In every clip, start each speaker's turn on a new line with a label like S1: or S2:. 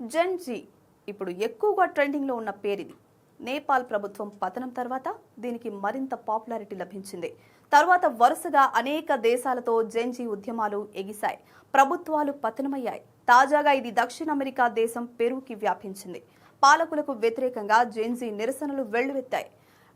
S1: Gen Z ఇప్పుడు ఎక్కువగా ట్రెండింగ్లో ఉన్న పేరిది. నేపాల్ ప్రభుత్వం పతనం తర్వాత దీనికి మరింత పాపులారిటీ లభించింది. తర్వాత వరుసగా అనేక దేశాలతో జెన్జీ ఉద్యమాలు ఎగిశాయి. ప్రభుత్వాలు పతనమయ్యాయి. తాజాగా ఇది దక్షిణ అమెరికా దేశం పెరుగుకి వ్యాపించింది. పాలకులకు వ్యతిరేకంగా జెన్జీ నిరసనలు వెల్లువెత్తాయి.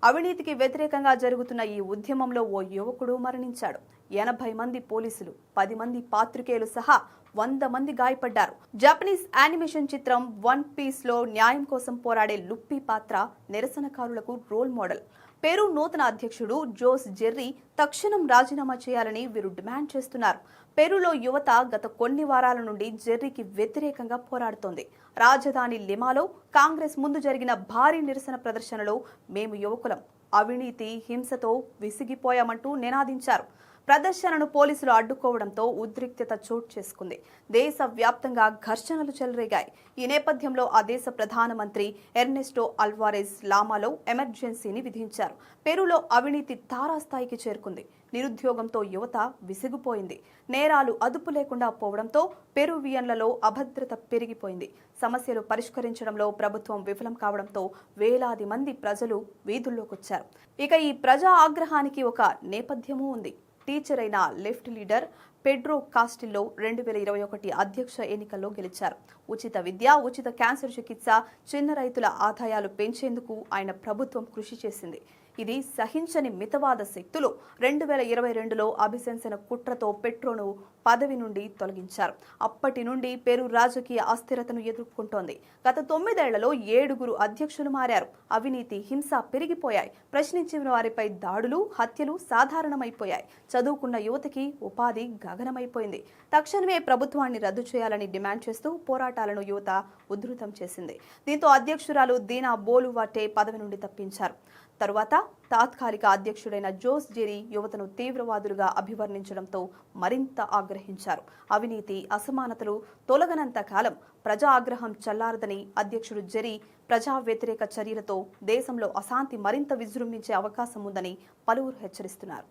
S1: అవినీతికి వ్యతిరేకంగా జరుగుతున్న ఈ ఉద్యమంలో ఓ యువకుడు మరణించాడు. ఎనభై మంది పోలీసులు పది మంది పాత్రికేయులు సహా వంద మంది గాయపడ్డారు. జపనీస్ యానిమేషన్ చిత్రం వన్ పీస్లో న్యాయం కోసం పోరాడే లుప్పి పాత్ర నిరసనకారులకు రోల్ మోడల్. పెరు నూతన అధ్యక్షుడు జోస్ జెర్రీ తక్షణం రాజీనామా చేయాలని వీరు డిమాండ్ చేస్తున్నారు. పెరులో యువత గత కొన్ని వారాల నుండి జెర్రీకి వ్యతిరేకంగా పోరాడుతోంది. రాజధాని లిమాలో కాంగ్రెస్ ముందు జరిగిన భారీ నిరసన ప్రదర్శనలో మేము యువకులం. అవినీతి హింసతో విసిగిపోయామంటూ నినాదించారు. ప్రదర్శనను పోలీసులు అడ్డుకోవడంతో ఉద్రిక్తత చోటు చేసుకుంది. దేశ వ్యాప్తంగా ఘర్షణలు చెలరేగాయి. ఈ నేపథ్యంలో ఆ దేశ ప్రధానమంత్రి ఎర్నెస్టో అల్వారెజ్ లామాలో ఎమర్జెన్సీని విధించారు. పెరులో అవినీతి తారాస్థాయికి చేరుకుంది. నిరుద్యోగంతో యువత విసిగిపోయింది. నేరాలు అదుపు లేకుండా పోవడంతో పెరువియన్లలో అభద్రత పెరిగిపోయింది. సమస్యలు పరిష్కరించడంలో ప్రభుత్వం విఫలం కావడంతో వేలాది మంది ప్రజలు వీధుల్లోకొచ్చారు. ఇక ఈ ప్రజా ఆగ్రహానికి ఒక నేపథ్యమూ ఉంది. టీచర్ అయిన లెఫ్ట్ లీడర్ పెడ్రో కాస్టిల్లో రెండు వేల ఇరవై ఒకటి అధ్యక్ష ఎన్నికల్లో గెలిచారు. ఉచిత విద్య ఉచిత క్యాన్సర్ చికిత్స చిన్న రైతుల ఆదాయాలు పెంచేందుకు ఆయన ప్రభుత్వం కృషి చేసింది. ఇది సహించని మితవాద శక్తులు. రెండు వేల ఇరవై రెండులో అభిశంసన కుట్రతో పెట్రోను పదవి నుండి తొలగించారు. అప్పటి నుండి పెరు రాజకీయ అస్థిరతను ఎదుర్కొంటోంది. గత తొమ్మిదేళ్ళలో ఏడుగురు అధ్యక్షులు మారారు. అవినీతి హింస పెరిగిపోయాయి. ప్రశ్నించిన వారిపై దాడులు హత్యలు సాధారణమైపోయాయి. చదువుకున్న యువతకి ఉపాధి గగనమైపోయింది. తక్షణమే ప్రభుత్వాన్ని రద్దు చేయాలని డిమాండ్ చేస్తూ పోరాటాలను యువత ఉధృతం చేసింది. దీంతో అధ్యక్షురాలు దీనా బోలువాటే పదవి నుండి తప్పించారు. తరువాత తాత్కాలిక అధ్యక్షుడైన జోస్ జెరీ యువతను తీవ్రవాదులుగా అభివర్ణించడంతో మరింత ఆగ్రహించారు. అవినీతి అసమానతలు తొలగనంత కాలం ప్రజా ఆగ్రహం చల్లారదని అధ్యక్షుడు జెరీ ప్రజా వ్యతిరేక చర్యలతో దేశంలో అశాంతి మరింత విజృంభించే అవకాశం ఉందని పలువురు హెచ్చరిస్తున్నారు.